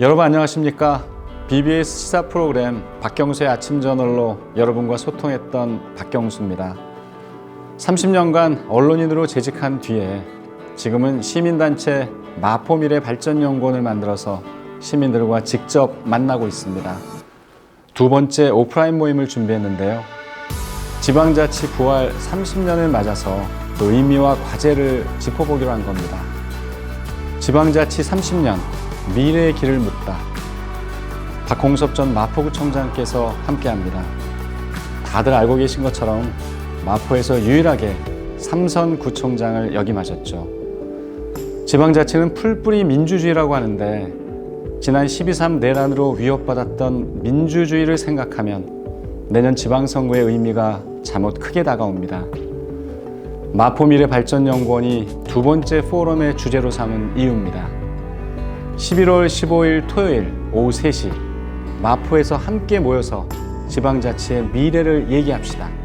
여러분 안녕하십니까? BBS 시사 프로그램 박경수의 아침 저널로 여러분과 소통했던 박경수입니다. 30년간 언론인으로 재직한 뒤에 지금은 시민단체 마포미래 발전연구원을 만들어서 시민들과 직접 만나고 있습니다. 두 번째 오프라인 모임을 준비했는데요. 지방자치 부활 30년을 맞아서 그 의미와 과제를 짚어보기로 한 겁니다. 지방자치 30년 미래의 길을 묻다. 박홍섭 전 마포구청장께서 함께합니다. 다들 알고 계신 것처럼 마포에서 유일하게 삼선 구청장을 역임하셨죠. 지방자치는 풀뿌리 민주주의라고 하는데 지난 12.3 내란으로 위협받았던 민주주의를 생각하면 내년 지방선거의 의미가 잠옷 크게 다가옵니다. 마포미래 발전연구원이 두 번째 포럼의 주제로 삼은 이유입니다. 11월 15일 토요일 오후 3시 마포에서 함께 모여서 지방자치의 미래를 얘기합시다.